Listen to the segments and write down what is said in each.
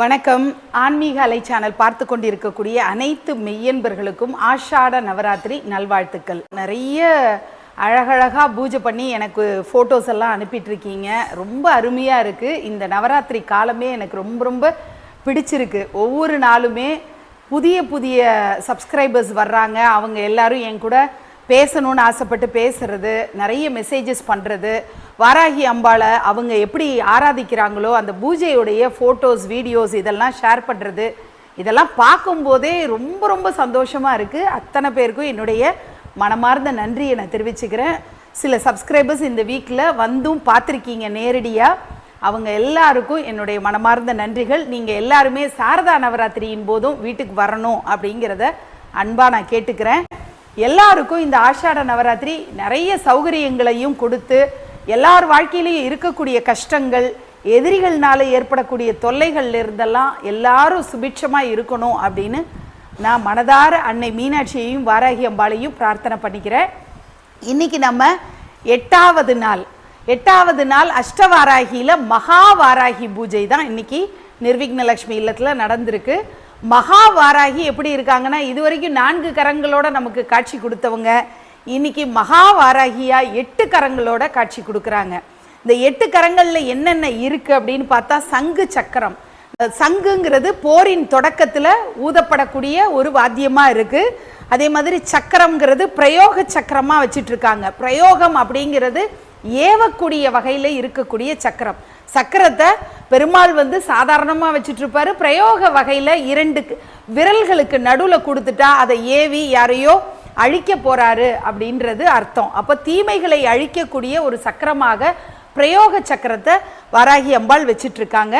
வணக்கம். ஆன்மீக அலை சேனல் பார்த்து கொண்டிருக்கக்கூடிய அனைத்து மெய்யன்பர்களுக்கும் ஆஷாட நவராத்திரி நல்வாழ்த்துக்கள். நிறைய அழகழகாக பூஜை பண்ணி எனக்கு ஃபோட்டோஸ் எல்லாம் அனுப்பிட்டு இருக்கீங்க ரொம்ப அருமையாக இருக்குது இந்த நவராத்திரி காலமே எனக்கு ரொம்ப ரொம்ப பிடிச்சிருக்கு. ஒவ்வொரு நாளுமே புதிய புதிய சப்ஸ்கிரைபர்ஸ் வர்றாங்க. அவங்க எல்லாரும் என் கூட பேசணும்னு ஆசைப்பட்டு பேசுறது நிறைய மெசேஜஸ் பண்ணுறது வாராகி அம்பாளை அவங்க எப்படி ஆராதிக்கிறாங்களோ அந்த பூஜையுடைய ஃபோட்டோஸ் வீடியோஸ் இதெல்லாம் ஷேர் பண்ணுறது இதெல்லாம் பார்க்கும்போதே ரொம்ப ரொம்ப சந்தோஷமாக இருக்குது அத்தனை பேருக்கும் என்னுடைய மனமார்ந்த நன்றியை நான் தெரிவிச்சுக்கிறேன். சில சப்ஸ்கிரைபர்ஸ் இந்த வீக்கில் வந்தும் பார்த்துருக்கீங்க நேரடியாக அவங்க எல்லாருக்கும் என்னுடைய மனமார்ந்த நன்றிகள். நீங்கள் எல்லாருமே சாரதா நவராத்திரியின் போதும் வீட்டுக்கு வரணும் அப்படிங்கிறத அன்பாக நான் கேட்டுக்கிறேன். எல்லாருக்கும் இந்த ஆஷாட நவராத்திரி நிறைய சௌகரியங்களையும் கொடுத்து எல்லார் வாழ்க்கையிலையும் இருக்கக்கூடிய கஷ்டங்கள் எதிரிகள்னால ஏற்படக்கூடிய தொல்லைகள்ல இருந்தெல்லாம் எல்லாரும் சுபிட்சமாக இருக்கணும் அப்படின்னு நான் மனதார அன்னை மீனாட்சியையும் வாராகி அம்பாளையும் பிரார்த்தனை பண்ணிக்கிறேன். இன்னைக்கு நம்ம எட்டாவது நாள். எட்டாவது நாள் அஷ்டவாராகியில் மகா வாராகி பூஜை தான் இன்னைக்கு நிர்விக்னலக்ஷ்மி இல்லத்தில் நடந்திருக்கு. மகா வாராகி எப்படி இருக்காங்கன்னா இது வரைக்கும் நான்கு கரங்களோட நமக்கு காட்சி கொடுத்தவங்க. இன்னைக்கு மகாவாராகியா எட்டு கரங்களோட காட்சி கொடுக்குறாங்க. இந்த எட்டு கரங்களில் என்னென்ன இருக்கு அப்படின்னு பார்த்தா சங்கு சக்கரம். சங்குங்கிறது போரின் தொடக்கத்தில் ஊதப்படக்கூடிய ஒரு வாத்தியமாக இருக்குது அதே மாதிரி சக்கரம்ங்கிறது பிரயோக சக்கரமாக வச்சிட்ருக்காங்க. பிரயோகம் அப்படிங்கிறது ஏவக்கூடிய வகையில் இருக்கக்கூடிய சக்கரம். சக்கரத்தை பெருமாள் வந்து சாதாரணமாக வச்சிட்ருப்பாரு. பிரயோக வகையில் இரண்டு விரல்களுக்கு நடுவில் கொடுத்துட்டா அதை ஏவி யாரையோ அழிக்க போறாரு அப்படின்றது அர்த்தம். அப்போ தீமைகளை அழிக்கக்கூடிய ஒரு சக்கரமாக பிரயோக சக்கரத்தை வராகி அம்பாள் வச்சிட்ருக்காங்க.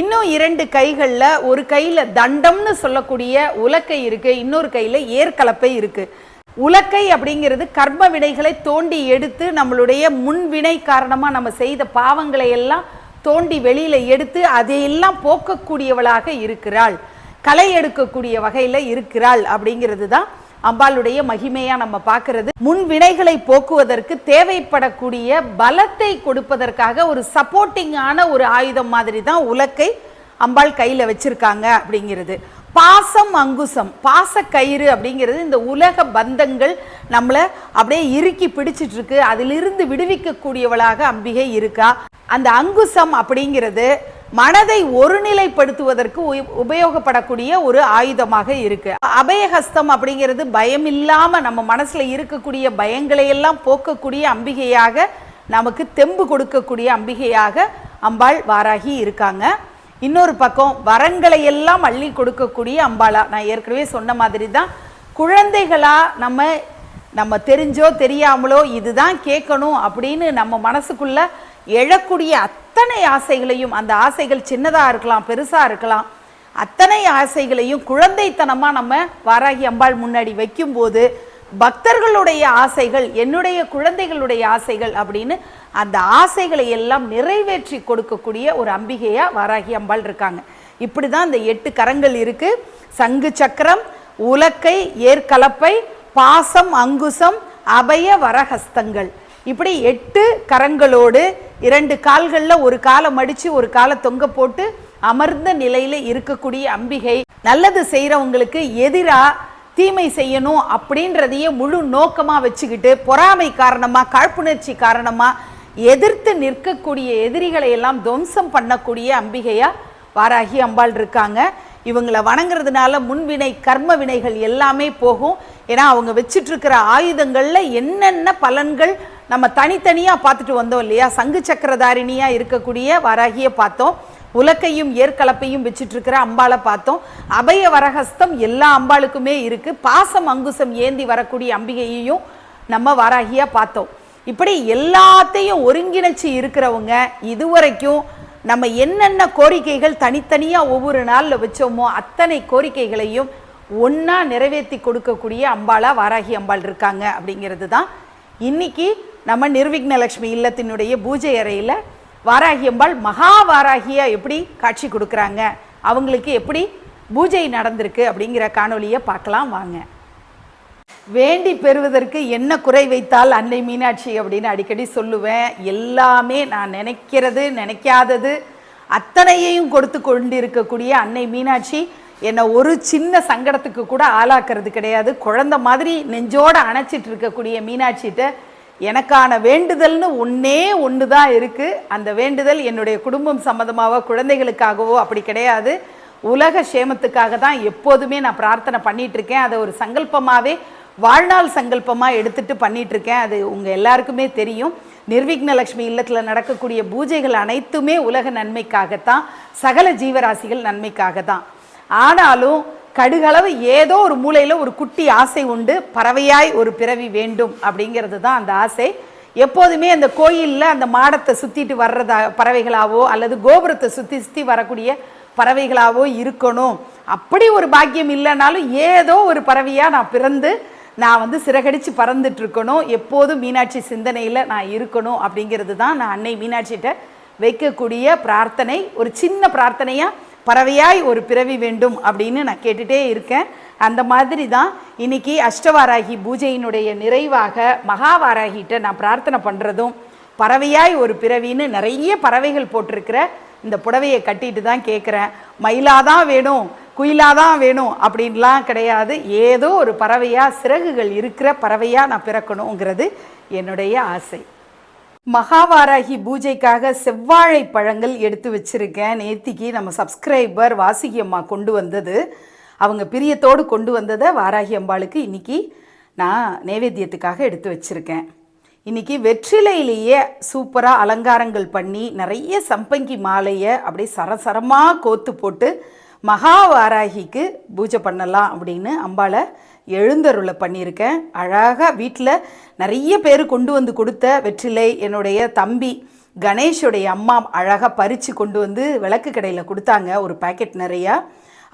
இன்னும் இரண்டு கைகளில் ஒரு கையில் தண்டம்னு சொல்லக்கூடிய உலக்கை இருக்குது இன்னொரு கையில் ஏற்கலப்பை இருக்குது உலக்கை அப்படிங்கிறது கர்ம வினைகளை தோண்டி எடுத்து நம்மளுடைய முன்வினை காரணமாக நம்ம செய்த பாவங்களை எல்லாம் தோண்டி வெளியில் எடுத்து அதையெல்லாம் போக்கக்கூடியவளாக இருக்கிறாள். களை எடுக்கக்கூடிய வகையில் இருக்கிறாள் அப்படிங்கிறது தான் அம்பாளுடைய மகிமையா நம்ம பார்க்கறது. முன் வினைகளை போக்குவதற்கு தேவைப்படக்கூடிய பலத்தை கொடுப்பதற்காக ஒரு சப்போர்ட்டிங்கான ஒரு ஆயுதம் மாதிரி தான் உலக்கை அம்பாள் கையில வச்சிருக்காங்க அப்படிங்கிறது. பாசம் அங்குசம் பாச கயிறு அப்படிங்கிறது இந்த உலக பந்தங்கள் நம்மளை அப்படியே இறுக்கி பிடிச்சிட்டு இருக்கு அதிலிருந்து விடுவிக்கக்கூடியவளாக அம்பிகை இருக்கா. அந்த அங்குசம் அப்படிங்கிறது மனதை ஒருநிலைப்படுத்துவதற்கு உபயோகப்படக்கூடிய ஒரு ஆயுதமாக இருக்கு. அபயஹஸ்தம் அப்படிங்கிறது பயம் இல்லாம நம்ம மனசுல இருக்கக்கூடிய பயங்களை எல்லாம் போக்கக்கூடிய அம்பிகையாக நமக்கு தெம்பு கொடுக்கக்கூடிய அம்பிகையாக அம்பாள் வாராகி இருக்காங்க. இன்னொரு பக்கம் வரங்களை எல்லாம் அள்ளி கொடுக்கக்கூடிய அம்பாளா நான் ஏற்கனவே சொன்ன மாதிரி தான் குழந்தைகளா நம்ம நம்ம தெரிஞ்சோ தெரியாமலோ இதுதான் கேட்கணும் அப்படின்னு நம்ம மனசுக்குள்ள எழக்கூடிய அத்தனை ஆசைகளையும் அந்த ஆசைகள் சின்னதாக இருக்கலாம் பெருசாக இருக்கலாம். அத்தனை ஆசைகளையும் குழந்தைத்தனமா நம்ம வாராகி அம்பாள் முன்னாடி வைக்கும்போது பக்தர்களுடைய ஆசைகள் என்னுடைய குழந்தைகளுடைய ஆசைகள் அப்படின்னு அந்த ஆசைகளை எல்லாம் நிறைவேற்றி கொடுக்கக்கூடிய ஒரு அம்பிகையாக வாராகி அம்பாள் இருக்காங்க. இப்படி தான் இந்த எட்டு கரங்கள் இருக்கு. சங்கு சக்கரம் உலக்கை ஏற்கலப்பை பாசம் அங்குசம் அபய வரஹஸ்தங்கள். இப்படி எட்டு கரங்களோடு இரண்டு கால்களில் ஒரு காலை மடித்து ஒரு காலை தொங்க போட்டு அமர்ந்த நிலையில் இருக்கக்கூடிய அம்பிகை. நல்லது செய்கிறவங்களுக்கு எதிராக தீமை செய்யணும் அப்படின்றதையே முழு நோக்கமாக வச்சுக்கிட்டு பொறாமை காரணமாக காழ்ப்புணர்ச்சி காரணமாக எதிர்த்து நிற்கக்கூடிய எதிரிகளை எல்லாம் துவம்சம் பண்ணக்கூடிய அம்பிகையாக வாராகி அம்பாள் இருக்காங்க. இவங்களை வணங்குறதுனால முன்வினை கர்ம வினைகள் எல்லாமே போகும். ஏன்னா அவங்க வச்சிட்ருக்கிற ஆயுதங்களில் என்னென்ன பலன்கள் நம்ம தனித்தனியாக பார்த்துட்டு வந்தோம் இல்லையா? சங்கு சக்கரதாரிணியாக இருக்கக்கூடிய வாராகியை பார்த்தோம். உலக்கையும் ஏற்கலப்பையும் வச்சிட்டு அம்பாளை பார்த்தோம். அபய வரஹஸ்தம் எல்லா அம்பாளுக்குமே இருக்குது பாசம் அங்குசம் ஏந்தி வரக்கூடிய அம்பிகையையும் நம்ம வராகியாக பார்த்தோம். இப்படி எல்லாத்தையும் ஒருங்கிணைச்சு இருக்கிறவங்க இதுவரைக்கும் நம்ம என்னென்ன கோரிக்கைகள் தனித்தனியாக ஒவ்வொரு நாளில் வச்சோமோ அத்தனை கோரிக்கைகளையும் ஒன்றா நிறைவேற்றி கொடுக்கக்கூடிய அம்பாளாக வாராகி அம்பாள் இருக்காங்க அப்படிங்கிறது தான். இன்னைக்கு நம்ம நிர்விக்னலக்ஷ்மி இல்லத்தினுடைய பூஜை அறையில் வாராகி அம்பாள் மகா வாராகியாக எப்படி காட்சி கொடுக்குறாங்க? அவங்களுக்கு எப்படி பூஜை நடந்திருக்கு அப்படிங்கிற காணொலியை பார்க்கலாம் வாங்க. வேண்டி பெறுவதற்கு என்ன குறை வைத்தால் அன்னை மீனாட்சி அப்படின்னு அடிக்கடி சொல்லுவேன். எல்லாமே நான் நினைக்கிறது நினைக்காதது அத்தனையையும் கொடுத்து கொண்டிருக்கக்கூடிய அன்னை மீனாட்சி என்னை ஒரு சின்ன சங்கடத்துக்கு கூட ஆளாக்குறது கிடையாது. குழந்தை மாதிரி நெஞ்சோடு அணைச்சிட்டு இருக்கக்கூடிய மீனாட்சிகிட்ட எனக்கான வேண்டுதல்னு ஒன்றே ஒன்று தான் இருக்குது அந்த வேண்டுதல் என்னுடைய குடும்பம் சம்மந்தமாகவோ குழந்தைகளுக்காகவோ அப்படி கிடையாது. உலக சேமத்துக்காக தான் எப்போதுமே நான் பிரார்த்தனை பண்ணிகிட்ருக்கேன் அதை ஒரு சங்கல்பமாகவே வாழ்நாள் சங்கல்பமாக எடுத்துட்டு பண்ணிகிட்ருக்கேன் அது உங்கள் எல்லாருக்குமே தெரியும். நிர்விக்னலக்ஷ்மி இல்லத்தில் நடக்கக்கூடிய பூஜைகள் அனைத்துமே உலக நன்மைக்காகத்தான் சகல ஜீவராசிகள் நன்மைக்காக தான் ஆனாலும் கடுகளவு ஏதோ ஒரு மூலையில் ஒரு குட்டி ஆசை உண்டு பறவையாய் ஒரு பிறவி வேண்டும் அப்படிங்கிறது தான் அந்த ஆசை. எப்போதுமே அந்த கோயிலில் அந்த மாடத்தை சுற்றிட்டு வர்றதா பறவைகளாவோ அல்லது கோபுரத்தை சுற்றி சுற்றி வரக்கூடிய பறவைகளாவோ இருக்கணும். அப்படி ஒரு பாக்கியம் இல்லைனாலும் ஏதோ ஒரு பறவையாக நான் பிறந்து நான் வந்து சிறகடித்து பறந்துட்டுருக்கணும். எப்போதும் மீனாட்சி சிந்தனையில் நான் இருக்கணும் அப்படிங்கிறது தான் நான் அன்னை மீனாட்சிகிட்ட வைக்கக்கூடிய பிரார்த்தனை. ஒரு சின்ன பிரார்த்தனையாக பறவையாய் ஒரு பிறவி வேண்டும் அப்படின்னு நான் கேட்டுட்டே இருக்கேன். அந்த மாதிரி தான் இன்னைக்கு அஷ்டவாராகி பூஜையினுடைய நிறைவாக மகாவாராகிட்ட நான் பிரார்த்தனை பண்ணுறதும் பறவையாய் ஒரு பிறவின்னு நிறைய பறவைகள் போட்டிருக்கிற இந்த புடவையை கட்டிட்டு தான் கேட்குறேன் மயிலாதான் வேணும் குயிலாதான் வேணும் அப்படின்லாம் கிடையாது. ஏதோ ஒரு பறவையாக சிறகுகள் இருக்கிற பறவையாக நான் பிறக்கணுங்கிறது என்னுடைய ஆசை. மகாவாராகி பூஜைக்காக செவ்வாழை பழங்கள் எடுத்து வச்சிருக்கேன். நேத்திக்கு நம்ம சப்ஸ்கிரைபர் வாசுகி அம்மா கொண்டு வந்தது. அவங்க பிரியத்தோடு கொண்டு வந்ததை வாராகி அம்பாளுக்கு இன்னைக்கு நான் நைவேத்தியத்துக்காக எடுத்து வச்சிருக்கேன். இன்றைக்கி வெற்றிலையிலேயே சூப்பராக அலங்காரங்கள் பண்ணி நிறைய சம்பங்கி மாலையை அப்படியே சரசரமாக கோத்து போட்டு மகாவாராகிக்கு பூஜை பண்ணலாம் அப்படின்னு அம்பாளை எழுந்தருளை பண்ணியிருக்கேன். அழகாக வீட்டில் நிறைய பேர் கொண்டு வந்து கொடுத்த வெற்றிலை என்னுடைய தம்பி கணேஷுடைய அம்மா அழகாக பறித்து கொண்டு வந்து விளக்கு கடையில் கொடுத்தாங்க. ஒரு பாக்கெட் நிறையா.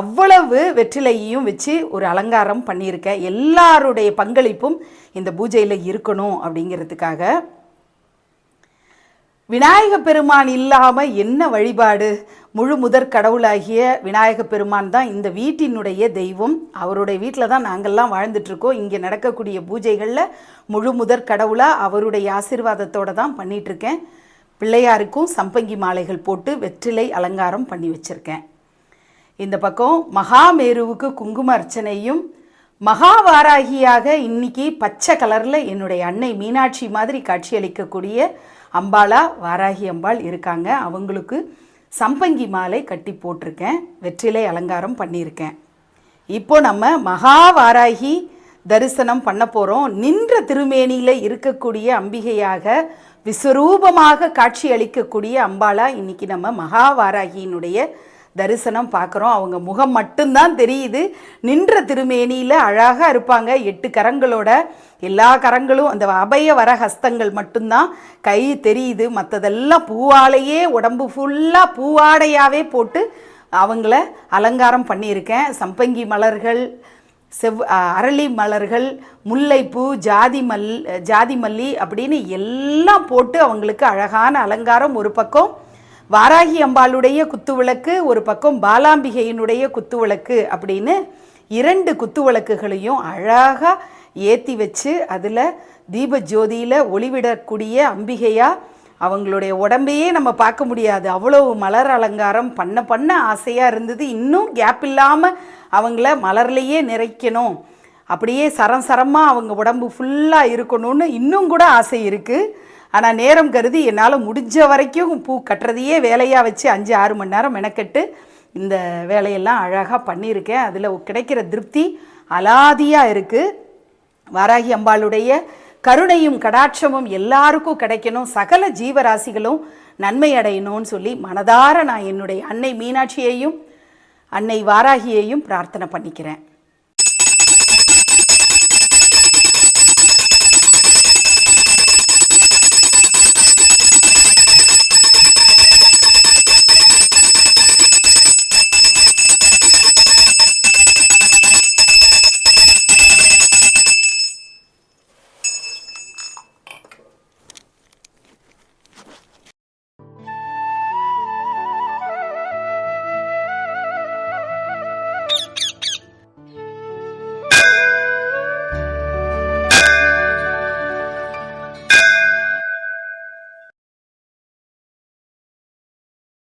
அவ்வளவு வெற்றிலையையும் வச்சு ஒரு அலங்காரம் பண்ணியிருக்கேன். எல்லாருடைய பங்களிப்பும் இந்த பூஜையில் இருக்கணும் அப்படிங்கிறதுக்காக. விநாயக பெருமான் இல்லாமல் என்ன வழிபாடு? முழு முதற் கடவுளாகிய விநாயக பெருமான் தான் இந்த வீட்டினுடைய தெய்வம். அவருடைய வீட்டில் தான் நாங்கள்லாம் வாழ்ந்துட்டுருக்கோம் இங்கே நடக்கக்கூடிய பூஜைகளில் முழு முதற் கடவுளாக அவருடைய ஆசீர்வாதத்தோடு தான் பண்ணிகிட்ருக்கேன் பிள்ளையாருக்கும் சம்பங்கி மாலைகள் போட்டு வெற்றிலை அலங்காரம் பண்ணி வச்சுருக்கேன். இந்த பக்கம் மகாமேருவுக்கு குங்கும அர்ச்சனையும் மகாவாராகியாக இன்னைக்கு பச்சை கலரில் என்னுடைய அன்னை மீனாட்சி மாதிரி காட்சியளிக்கக்கூடிய அம்பாளா வாராகி அம்பாள் இருக்காங்க. அவங்களுக்கு சம்பங்கி மாலை கட்டி போட்டிருக்கேன். வெற்றிலை அலங்காரம் பண்ணியிருக்கேன். இப்போ நம்ம மகா வாராகி தரிசனம் பண்ண போகிறோம் நின்ற திருமேனியில் இருக்கக்கூடிய அம்பிகையாக விஸ்வரூபமாக காட்சி அளிக்கக்கூடிய அம்பாளா இன்னைக்கு நம்ம மகாவாராகியினுடைய தரிசனம் பார்க்குறோம். அவங்க முகம் மட்டும்தான் தெரியுது. நின்ற திருமேனியில் அழகாக இருப்பாங்க. எட்டு கரங்களோட எல்லா கரங்களும் அந்த அபய வர ஹஸ்தங்கள் மட்டும்தான் கை தெரியுது. மற்றதெல்லாம் பூவாலேயே உடம்பு ஃபுல்லாக பூவாடையாகவே போட்டு அவங்கள அலங்காரம் பண்ணியிருக்கேன். சம்பங்கி மலர்கள் செவ் அரளி மலர்கள் முல்லைப்பூ ஜாதி மல் ஜாதி மல்லி அப்படின்னு எல்லாம் போட்டு அவங்களுக்கு அழகான அலங்காரம் ஒரு பக்கம். வாராகி அம்பாளுடைய குத்துவிளக்கு ஒரு பக்கம் பாலாம்பிகையினுடைய குத்துவிளக்கு அப்படின்னு இரண்டு குத்துவிளக்குகளையும் அழகாக ஏற்றி வச்சு அதில் தீப ஜோதியில் ஒளிவிடக்கூடிய அம்பிகையாக அவங்களுடைய உடம்பையே நம்ம பார்க்க முடியாது. அவ்வளோ மலர் அலங்காரம் பண்ண பண்ண ஆசையாக இருந்தது. இன்னும் கேப் இல்லாமல் அவங்கள மலர்லேயே நிறைக்கணும். அப்படியே சரம் சரமாக அவங்க உடம்பு ஃபுல்லாக இருக்கணும்னு இன்னும் கூட ஆசை இருக்குது ஆனால் நேரம் கருதி என்னால் முடிஞ்ச வரைக்கும் பூ கட்டுறதையே வேலையாக வச்சு அஞ்சு ஆறு மணி நேரம் மெனக்கெட்டு இந்த வேலையெல்லாம் அழகாக பண்ணியிருக்கேன். அதில் கிடைக்கிற திருப்தி அலாதியாக இருக்குது வாராகி அம்பாளுடைய கருணையும் கடாட்சமும் எல்லாருக்கும் கிடைக்கணும். சகல ஜீவராசிகளும் நன்மை அடையணும்னு சொல்லி மனதார நான் என்னுடைய அன்னை மீனாட்சியையும் அன்னை வாராகியையும் பிரார்த்தனை பண்ணிக்கிறேன்.